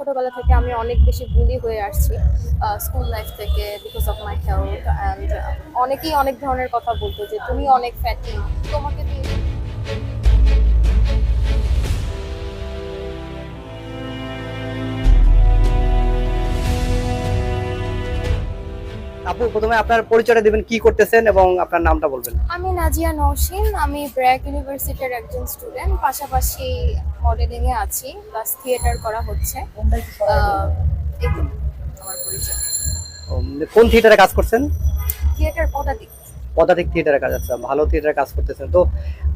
ছোটবেলা থেকে আমি অনেক বেশি বুলি হয়ে আসছি স্কুল লাইফ থেকে because of my health and অনেকেই অনেক ধরনের কথা বলতো যে, তুমি অনেক ফ্যাটি তোমাকে আপু প্রথমে আপনার পরিচয়টা দিবেন কি করতেছেন এবং আপনার নামটা বলবেন। আমি নাজিয়া নওশিন আমি ব্র্যাক ইউনিভার্সিটির একজন স্টুডেন্ট পাশাপাশি মডেলিং এ আছি প্লাস থিয়েটার করা হচ্ছে। আমার পরিচয়। কোন থিয়েটারে কাজ করছেন? থিয়েটার পদাতিক। পদাতিক থিয়েটারে কাজ আছে ভালো থিয়েটারে কাজ করতেছেন। তো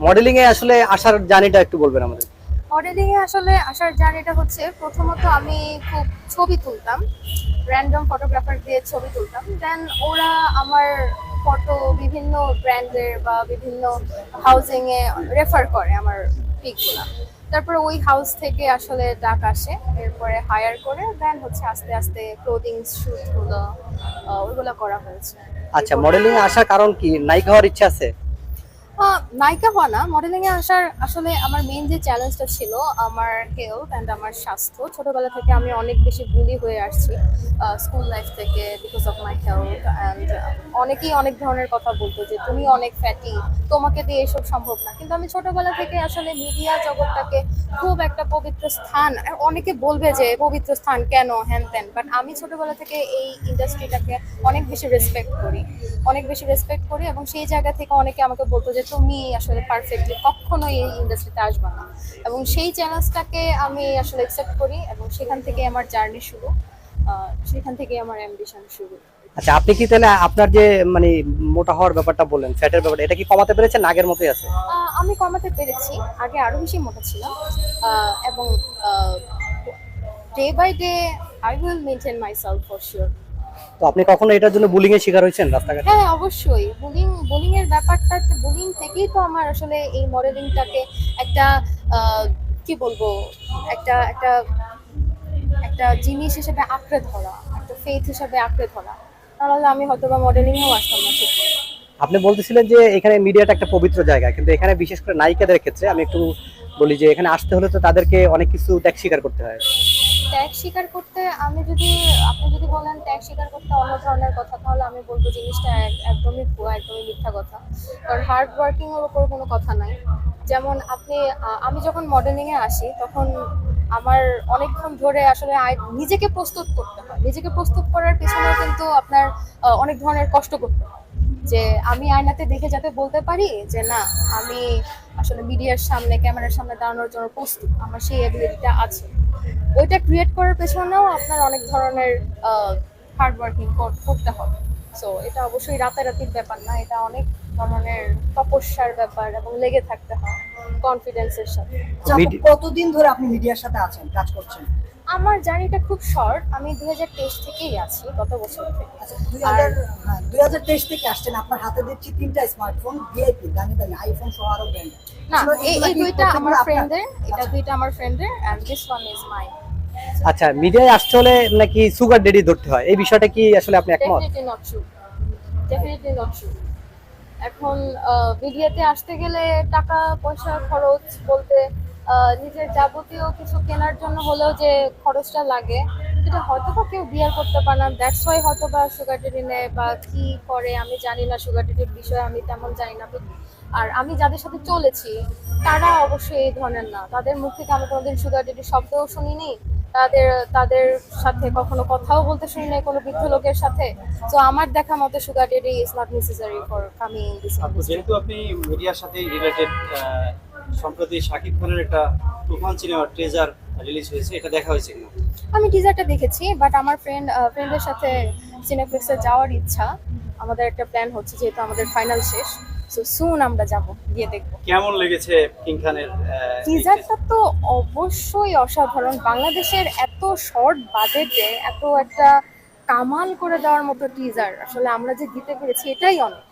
মডেলিং এ আসলে আসার জার্নিটা একটু বলবেন আমাদের। মডেলিং এ আসলে আসার জার্নিটা হচ্ছে, প্রথমত আমি খুব ছবি তুলতাম র্যান্ডম ফটোগ্রাফার দিয়ে ছবি তুলতাম। দেন ওরা আমার ফটো বিভিন্ন ব্র্যান্ডের বা বিভিন্ন হাউজিং এ রেফার করে আমার পিকগুলো তারপরে ওই হাউস থেকে আসলে ডাক আসে, এরপরে হায়ার করে দেন হচ্ছে আস্তে আস্তে ক্লোদিং শুটগুলো ওইগুলো করা হয়েছে। আচ্ছা মডেলিং আসার কারণ কি? নায়িকা হওয়ার ইচ্ছা আছে? নায়িকা হওয়া না মডেলিং এ আসার আসলে আমার মেইন যে চ্যালেঞ্জটা ছিল আমার হেলথ অ্যান্ড আমার স্বাস্থ্য, ছোটবেলা থেকে আমি অনেক বেশি বুলি হয়ে আসছি স্কুল লাইফ থেকে because of my health and অনেকেই অনেক ধরনের কথা বলতো যে তুমি অনেক ফ্যাটি তোমাকে দিয়ে এসব সম্ভব না। কিন্তু আমি ছোটবেলা থেকে আসলে মিডিয়া জগৎটাকে খুব একটা পবিত্র স্থান অনেকে বলবে যে পবিত্র স্থান কেন, হ্যান ত্যান বাট আমি ছোটবেলা থেকে এই ইন্ডাস্ট্রিটাকে অনেক বেশি রেসপেক্ট করি। অনেক বেশি রেসপেক্ট করি এবং সেই জায়গা থেকে অনেকে আমাকে বলতো যে তুমি আসলে পারফেক্টলি কখনো এই ইন্ডাস্ট্রিতে আসবে না। এবং সেই চ্যালেঞ্জটাকে আমি আসলে অ্যাকসেপ্ট করি এবং সেখান থেকে আমার জার্নি শুরু। সেখান থেকে আমার অ্যাম্বিশন শুরু। আচ্ছা আপনি কি তাহলে আপনার যে মানে মোটা হওয়ার ব্যাপারটা বললেন ফ্যাটের ব্যাপারটা এটা কি কমাতে পেরেছেন আগের মতোই আছে? আমি কমাতে পেরেছি আগে আরও বেশি মোটা ছিলাম। এবং day by day I will maintain myself for sure তো আপনি কখনো এটার জন্য বুলিং এর শিকার হয়েছেন রাস্তাঘাটে? হ্যাঁ অবশ্যই। বুলিং বুলিং এর ব্যাপারটা বুলিং থেকেই তো আমার আসলে এই মডেলিংটাকে একটা কি বলব একটা একটা একটা জিনিস হিসেবে আঁকড়ে ধরা একটা ফেথ হিসেবে আঁকড়ে ধরা। তাহলে আমি হয়তো বা মডেলিংয়েও আসতাম না ঠিক। আপনি বলতেছিলেন যে এখানে মিডিয়াটা একটা পবিত্র জায়গা কিন্তু এখানে বিশেষ করে নায়িকাদের ক্ষেত্রে আমি একটু বলি যে এখানে আসতে হলে তো তাদেরকে অনেক কিছু ত্যাগ স্বীকার করতে হয়। ত্যাগ স্বীকার করতে আমি যদি, আপনি যদি বলেন ত্যাগ স্বীকার করতে অন্য ধরনের কথা, তাহলে আমি বলব জিনিসটা এক- একদমই ভুয়া, একদমই মিথ্যা কথা। কারণ হার্ড ওয়ার্কিং এর উপর কোনো কথা নাই। যেমন আপনি আমি যখন মডেলিং এ আসি, তখন আমার অনেকক্ষণ ধরে আসলে নিজেকে প্রস্তুত করতে হয়। নিজেকে প্রস্তুত করার পেছনে কিন্তু আপনার অনেক ধরনের কষ্ট করতে হয়। যে আমি আয়নাতে দেখে যাতে বলতে পারি যে না, আমি আসলে মিডিয়ার সামনে, ক্যামেরার সামনে দাঁড়ানোর জন্য প্রস্তুত। আমার সেই অ্যাবিলিটিটা আছে। ওইটা ক্রিয়েট করার পেছনেও আপনার অনেক ধরনের হার্ড ওয়ার্কিং করতে হবে। সো এটা অবশ্যই রাতারাতির ব্যাপার না, এটা অনেক ধরনের তপস্যার ব্যাপার এবং লেগে থাকতে হয়। কনফিডেন্সের সাথে। আচ্ছা, কতদিন ধরে আপনি মিডিয়ার সাথে আছেন কাজ করছেন? আমার জার্নিটা খুব শর্ট আমি দুই হাজার তেইশ থেকেই আছি গত বছর থেকে। আচ্ছা দুই হাজার হ্যাঁ তেইশ থেকে আসছেন আপনার হাতে দেখছি তিনটা স্মার্টফোন ভিআইপি দামি দামি আইফোন সহ আরও ব্র্যান্ড না এই এই দুইটা আমার ফ্রেন্ডের এটা দুইটা আমার ফ্রেন্ডের and this one is my আচ্ছা মিডিয়ায় আসতে হলে নাকি সুগার ডেডি ধরতে হয়? এই বিষয়টা কি আসলে আপনি একমত? Definitely not true definitely not true এখন মিডিয়াতে আসতে গেলে টাকা, পয়সা, খরচ বলতে নিজের যাবতীয় কিছু কেনার জন্য হলেও যে খরচটা লাগে, সেটা হয়তো বা কেউ বিয়ার করতে পারে না। দ্যাটস ওয়াই হয়তো বা সুগার ডেডি নেয় বা কি করে, আমি জানি না সুগার ডেডির বিষয়ে, আমি তেমন জানি না। আর আমি যাদের সাথে চলেছি, তারা অবশ্যই এই ধরনের না। তাদের মুখ থেকে আমি কোনোদিন সুগার ডেডির শব্দও শুনিনি তাদের তাদের সাথে কখনো কথাও বলতে শুনি নাই কোনো বৃদ্ধ লোকের সাথে। তো আমার দেখা মতে sugar daddy is not necessary for coming যেহেতু আপনি মিডিয়ার সাথে রিলেটেড সম্প্রতি শাকিব খানের একটা তুফান সিনেমার ট্রেজার রিলিজ হয়েছে এটা দেখা হয়েছে আমি টিজারটা দেখেছি বাট আমার ফ্রেন্ড ফ্রেন্ডের সাথে সিনেপ্লেক্সে যাওয়ার ইচ্ছা। আমাদের একটা প্ল্যান হচ্ছে যেহেতু আমাদের ফাইনাল শেষ। সো সুন আমরা যাব গিয়ে দেখব। কেমন লেগেছে কিং খানের টিজারটা তো অবশ্যই অসাধারণ। বাংলাদেশের এত শর্ট বাজেটে এত একটা কামাল করে দেওয়ার মতো টিজার আসলে আমরা যে দিতে পেরেছি এটাই অনেক।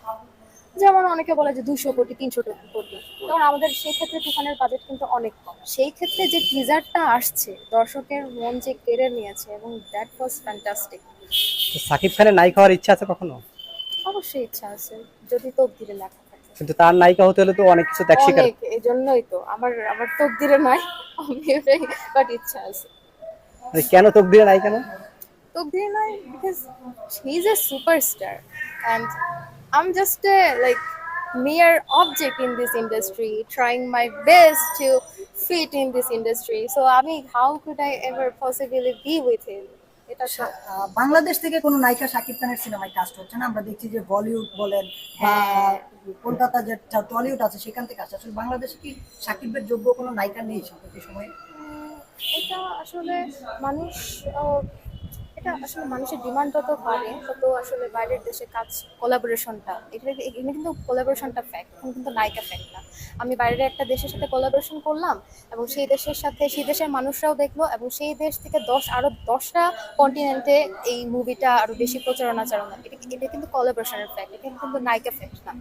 যেমন অনেকে বলে যে দুশো কোটি তিনশো কোটি। কারণ আমাদের সেই ক্ষেত্রে তুফানের বাজেট কিন্তু অনেক কম। সেই ক্ষেত্রে যে টিজারটা আসছে দর্শকের মন যে কেড়ে নিয়েছে এবং দ্যাট ওয়াজ ফ্যান্টাস্টিক সাকিব খানের নায়িকা হওয়ার ইচ্ছা আছে কখনো? অবশ্যই ইচ্ছা আছে। যদি তকদিরে লেখা। কিন্তু তার নায়িকা হতে হলে তো অনেক কিছু ত্যাগ স্বীকার এই জন্যই তো আমার আমার তকদিরে নয় আমি বাট ইচ্ছা আছে মানে কেন তকদিরে নাই কেন Togdina because he's a superstar and I'm just a like mere object in this industry trying my best to fit in this industry so I mean how could I ever possibly be with him এটা বাংলাদেশ থেকে কোনো নায়িকা শাকিব খানের সিনেমায় caste হচ্ছে না আমরা দেখছি যে বলিউড বলেন। কলকাতা যে টলিউড আছে, সেখান থেকে আসছে আসলে বাংলাদেশে কি শাকিবের যোগ্য কোনো নায়িকা নেই সম্প্রতি সময়ে এটা আসলে মানুষ এটা আসলে মানুষের ডিমান্ড যত বাড়ে তত আসলে বাইরের দেশে কাজ কোলাবোরেশনটা এখানে এখানে কিন্তু কোলাবোরেশনটা ফ্যাক্ট এখন কিন্তু নায়িকা ফ্যাক্ট না। আমি বাইরের একটা দেশের সাথে কোলাবোরেশন করলাম এবং সেই দেশের সাথে, সেই দেশের মানুষরাও দেখল এবং সেই দেশ থেকে দশ, আরও দশটা কন্টিনেন্টে এই মুভিটা আরও বেশি প্রচারণা চালানো এটা এটা কিন্তু কোলাবোরেশনের ফ্যাক্ট এটা কিন্তু নায়িকা ফ্যাক্ট না।